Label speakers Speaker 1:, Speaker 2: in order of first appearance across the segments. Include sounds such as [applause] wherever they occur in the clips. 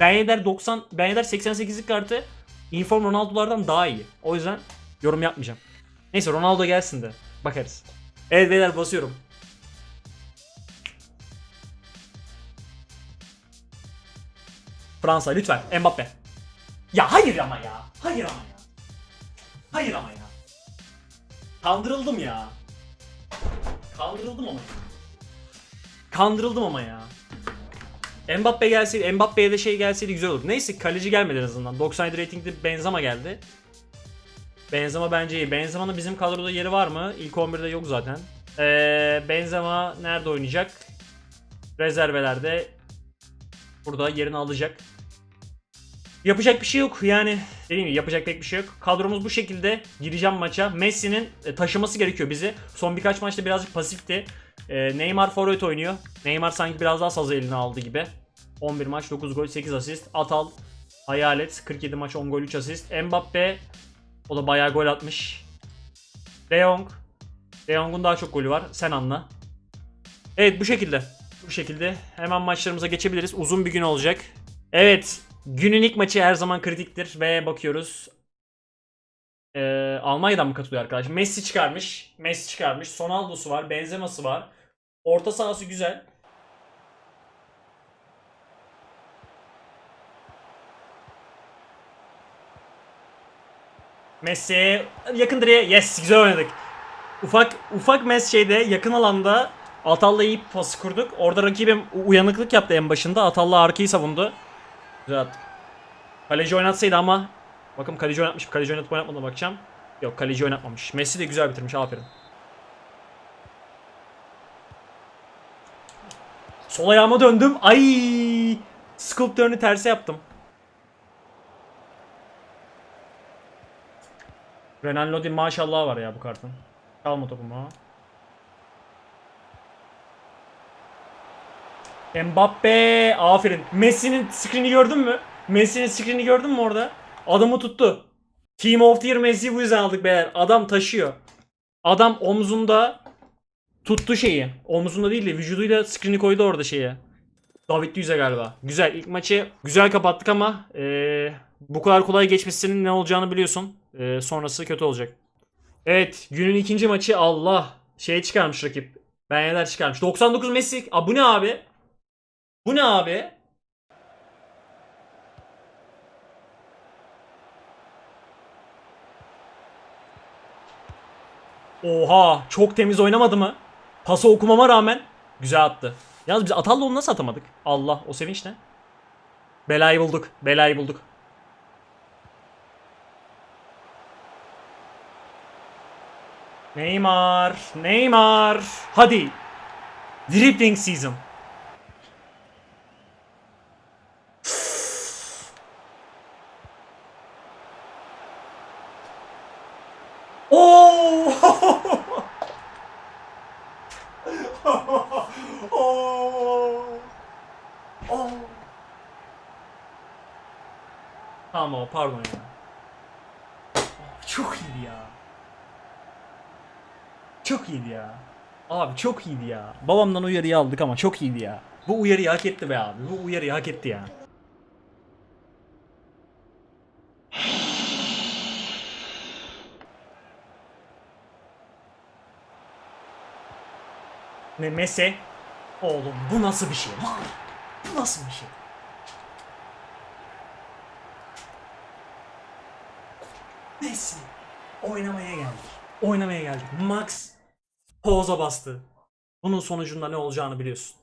Speaker 1: Ben Yedder 90 Ben Yedder 88'lik kartı Inform Ronaldo'lardan daha iyi. O yüzden yorum yapmayacağım. Neyse Ronaldo gelsin de bakarız. Evet beyler basıyorum. Fransa lütfen Mbappe. Ya hayır ama ya. Hayır ama ya. Hayır ama ya. Kandırıldım ya. Kandırıldım ama ya. Kandırıldım ama ya. Mbappe gelseydi, Mbappe'ye de şey gelseydi güzel olur. Neyse kaleci gelmedi en azından. 97 ratingli Benzema geldi. Benzema bence iyi. Benzema'nın bizim kadroda yeri var mı? İlk 11'de yok zaten. Ee, Benzema nerede oynayacak? Rezervelerde burada yerini alacak. Yapacak bir şey yok yani. Dediğim gibi yapacak pek bir şey yok. Kadromuz bu şekilde. Gireceğim maça. Messi'nin e, taşıması gerekiyor bizi. Son birkaç maçta birazcık pasifti. E, Neymar forvet oynuyor. Neymar sanki biraz daha sazı eline aldı gibi. 11 maç 9 gol 8 asist. Atal Hayalet 47 maç 10 gol 3 asist. Mbappe o da bayağı gol atmış. De Jong. De Jong'un daha çok golü var. Sen anla. Evet bu şekilde. Bu şekilde hemen maçlarımıza geçebiliriz. Uzun bir gün olacak. Evet. Günün ilk maçı her zaman kritiktir ve bakıyoruz. Ee, Almanya'dan mı katılıyor arkadaş? Messi çıkarmış. Messi çıkarmış. Ronaldo'su var. Benzema'sı var. Orta sahası güzel. Messi yakın direğe. Yes güzel oynadık. Ufak ufak mes şeyde yakın alanda Atal'la iyi pası kurduk. Orada rakibim uyanıklık yaptı en başında. Atal'la arkayı savundu. Güzel attık. Kaleci oynatsaydı ama bakın kaleci oynatmış. Kaleci oynatıp oynatmadığına bakacağım. Yok kaleci oynatmamış. Messi de güzel bitirmiş. Aferin. Sol ayağıma döndüm. Ay! Sculptörünü terse yaptım. Renan Lodi maşallah var ya bu kartın. Kalma topumu. Mbappe aferin. Messi'nin screen'i gördün mü? Messi'nin screen'i gördün mü orada? Adamı tuttu. Team of the Year Messi'yi bu yüzden aldık beyler. Adam taşıyor. Adam omzunda tuttu şeyi. Omzunda değil de vücuduyla screen'i koydu orada şeye. David Luiz'e galiba. Güzel. ilk maçı güzel kapattık ama eee, bu kadar kolay geçmesinin ne olacağını biliyorsun. Eee, sonrası kötü olacak. Evet. Günün ikinci maçı Allah. Şey çıkarmış rakip. Ben Yedder çıkarmış. 99 Messi. Aa, bu ne abi? Bu ne abi? Oha çok temiz oynamadı mı? Pası okumama rağmen güzel attı. Yalnız biz Atal'la onu nasıl atamadık? Allah o sevinç ne? Belayı bulduk. Belayı bulduk. Neymar. Neymar. Hadi. Dribbling season. Tamam o pardon ya. Çok iyiydi ya. Çok iyiydi ya. Abi çok iyiydi ya. Babamdan uyarıyı aldık ama çok iyiydi ya. Bu uyarıyı hak etti be abi. Bu uyarıyı hak etti ya. Messi? Oğlum bu nasıl bir şey? Bu nasıl bir şey? Messi oynamaya geldik. Oynamaya geldik. Max pauza bastı. Bunun sonucunda ne olacağını biliyorsun.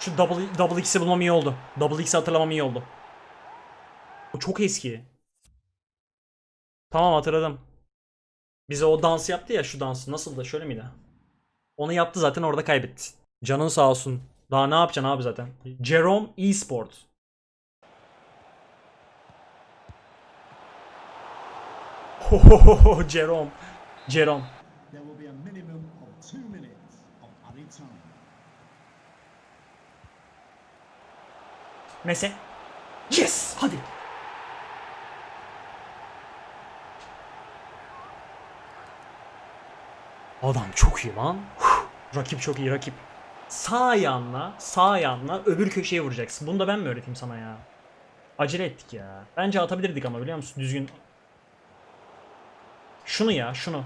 Speaker 1: Şu double, double X'i bulmam iyi oldu. Double X'i hatırlamam iyi oldu. Bu çok eski. Tamam hatırladım. Bize o dans yaptı ya şu dansı. Nasıl da şöyle miydi? Onu yaptı zaten orada kaybetti. Canın sağ olsun. Daha ne yapacaksın abi zaten? Jerome Esport. Hohoho, [laughs] Jerome. Jerome. Messi. Yes! Hadi. Adam çok iyi lan. Rakip çok iyi rakip. Sağ ayağınla, sağ ayağınla öbür köşeye vuracaksın. Bunu da ben mi öğreteyim sana ya? Acele ettik ya. Bence atabilirdik ama biliyor musun? Düzgün. Şunu ya, şunu.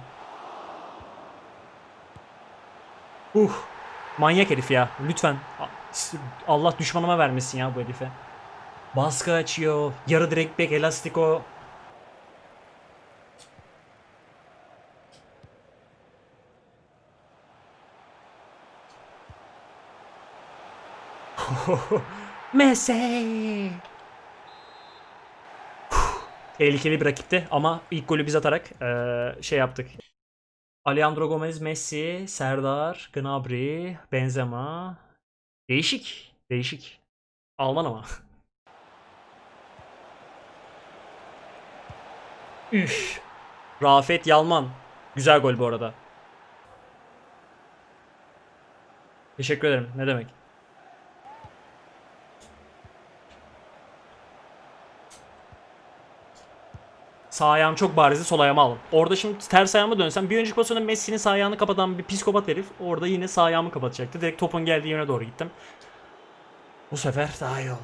Speaker 1: Uh. Manyak herif ya. Lütfen. Allah düşmanıma vermesin ya bu herife. Baskı açıyor. Yarı direkt bek elastiko. [laughs] Messi. Tehlikeli bir rakipti ama ilk golü biz atarak şey yaptık. Alejandro Gomez, Messi, Serdar, Gnabry, Benzema. Değişik. Değişik. Alman ama. [laughs] Üf. Rafet Yalman. Güzel gol bu arada. Teşekkür ederim. Ne demek? Sağ ayağım çok barizdi sol ayağımı aldım. Orada şimdi ters ayağıma dönsem bir önceki pozisyonda Messi'nin sağ ayağını kapatan bir psikopat herif orada yine sağ ayağımı kapatacaktı. Direkt topun geldiği yöne doğru gittim. Bu sefer daha iyi oldu.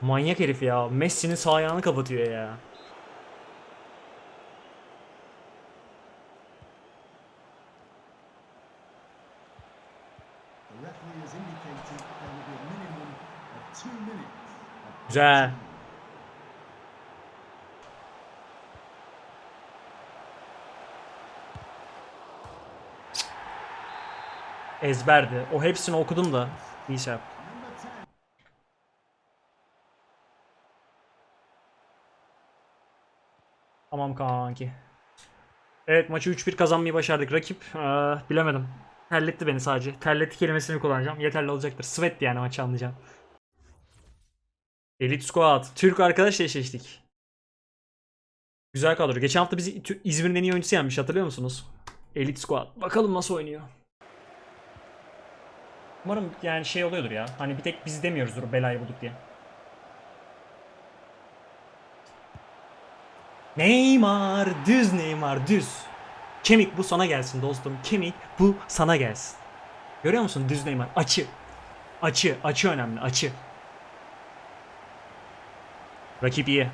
Speaker 1: Manyak herif ya. Messi'nin sağ ayağını kapatıyor ya.
Speaker 2: The
Speaker 1: Ezberdi. O hepsini okudum da. İyi şey yaptım.
Speaker 2: Number 10.
Speaker 1: Tamam kanki. Evet maçı 3-1 kazanmayı başardık. Rakip eee, bilemedim. Terletti beni sadece. Terletti kelimesini kullanacağım. Yeterli olacaktır. Sweat yani maçı anlayacağım. Elite Squad. Türk arkadaşla eşleştik. Güzel kadro. Geçen hafta bizi İzmir'in en iyi oyuncusu yenmiş hatırlıyor musunuz? Elite Squad. Bakalım nasıl oynuyor. Umarım yani şey oluyordur ya. Hani bir tek biz demiyoruzdur belayı bulduk diye. Neymar, düz Neymar, düz. Kemik bu sana gelsin dostum. Kemik bu sana gelsin. Görüyor musun düz Neymar? Açı. Açı, açı önemli, açı. Rakip iyi.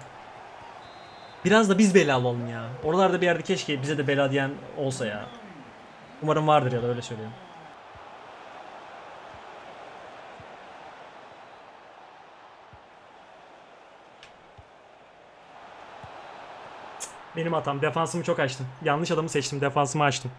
Speaker 1: Biraz da biz belalı olalım ya. Oralarda bir yerde keşke bize de bela diyen olsa ya. Umarım vardır ya da öyle söylüyorum. Benim hatam. Defansımı çok açtım. Yanlış adamı seçtim. Defansımı açtım.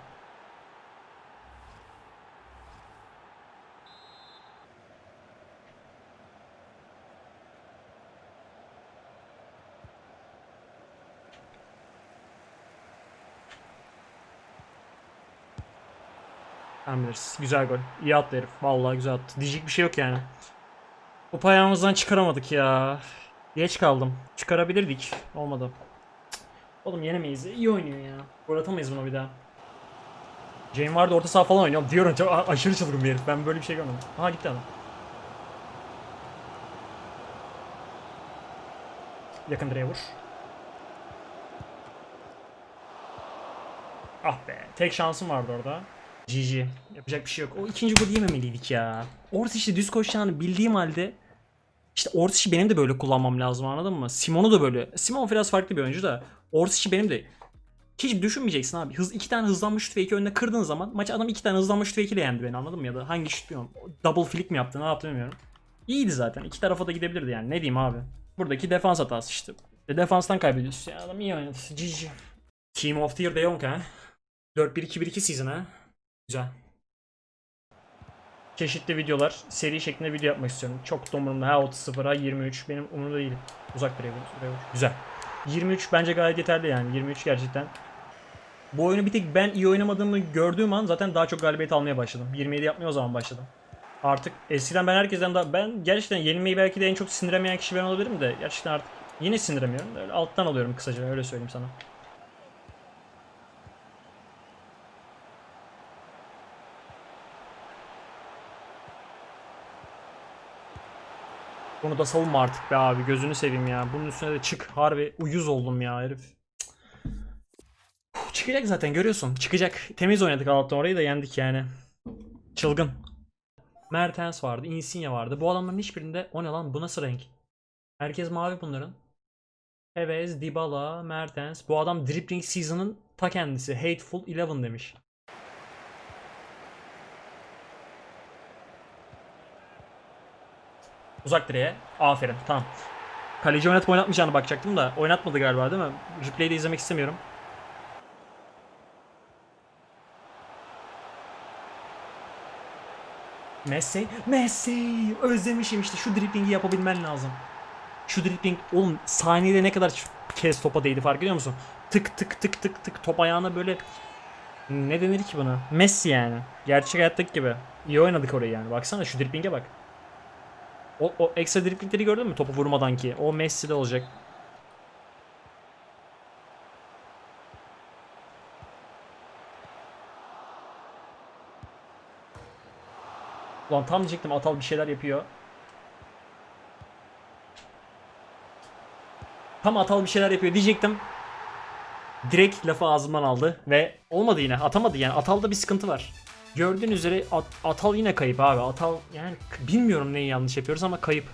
Speaker 1: Sen. Güzel gol. İyi attı herif. Vallahi güzel attı. Diyecek bir şey yok yani. Topu ayağımızdan çıkaramadık ya. Geç kaldım. Çıkarabilirdik. Olmadı. Oğlum yenemeyiz. İyi oynuyor ya. Gol atamayız buna bir daha. Jane vardı orta saha falan oynuyor. Diyorum çok aşırı çılgın bir herif. Ben böyle bir şey görmedim. Aha gitti adam. Yakın direğe vur. Ah be. Tek şansım vardı orada. GG. Yapacak bir şey yok. O ikinci golü yememeliydik ya. Ortişi düz koşacağını bildiğim halde işte Ortiş'i benim de böyle kullanmam lazım anladın mı? Simon'u da böyle. Simon biraz farklı bir oyuncu da. Ortiş'i benim de hiç düşünmeyeceksin abi. Hız iki tane hızlanmış şut fake'i önüne kırdığın zaman maç adam iki tane hızlanmış şut fake'iyle yendi beni anladın mı? Ya da hangi şut bilmiyorum. Double flick mi yaptı ne yaptı bilmiyorum. İyiydi zaten. İki tarafa da gidebilirdi yani. Ne diyeyim abi. Buradaki defans hatası işte. E, defanstan kaybediyorsun. Ya adam iyi oynadı. GG. Team of the Year De Jong ha. 4-1-2-1-2 season ha. Güzel. Çeşitli videolar, seri şeklinde video yapmak istiyorum. Çok da umurumda. Ha 30-0, ha 23. Benim umurumda değil. Uzak bir vur. Güzel. 23 bence gayet yeterli yani. 23 gerçekten. Bu oyunu bir tek ben iyi oynamadığımı gördüğüm an zaten daha çok galibiyet almaya başladım. 27 yapmaya o zaman başladım. Artık eskiden ben herkesten daha ben gerçekten yenilmeyi belki de en çok sindiremeyen kişi ben olabilirim de gerçekten artık yine sindiremiyorum. Öyle alttan alıyorum kısaca öyle söyleyeyim sana. Bunu da savunma artık be abi gözünü seveyim ya. Bunun üstüne de çık. Harbi uyuz oldum ya herif. Çıkacak zaten görüyorsun. Çıkacak. Temiz oynadık Allah'tan orayı da yendik yani. Çılgın. Mertens vardı, Insigne vardı. Bu adamların hiçbirinde o ne lan bu nasıl renk? Herkes mavi bunların. Tevez, Dybala, Mertens. Bu adam dribbling season'ın ta kendisi. Hateful Eleven demiş. Uzak direğe. Aferin. Tamam. Kaleci oynatıp oynatmayacağını bakacaktım da oynatmadı galiba değil mi? Replay'i de izlemek istemiyorum. Messi, Messi özlemişim işte şu driblingi yapabilmen lazım. Şu dribbling oğlum saniyede ne kadar kez topa değdi fark ediyor musun? Tık tık tık tık tık top ayağına böyle ne denir ki buna? Messi yani. Gerçek hayattaki gibi. İyi oynadık orayı yani. Baksana şu driblinge bak. O, o ekstra driblingleri gördün mü topu vurmadan ki? O Messi'de olacak. Ulan tam diyecektim Atal bir şeyler yapıyor. Tam Atal bir şeyler yapıyor diyecektim. Direkt lafı ağzımdan aldı ve olmadı yine atamadı yani Atal'da bir sıkıntı var. Gördüğün üzere At- Atal yine kayıp abi. Atal yani bilmiyorum neyi yanlış yapıyoruz ama kayıp.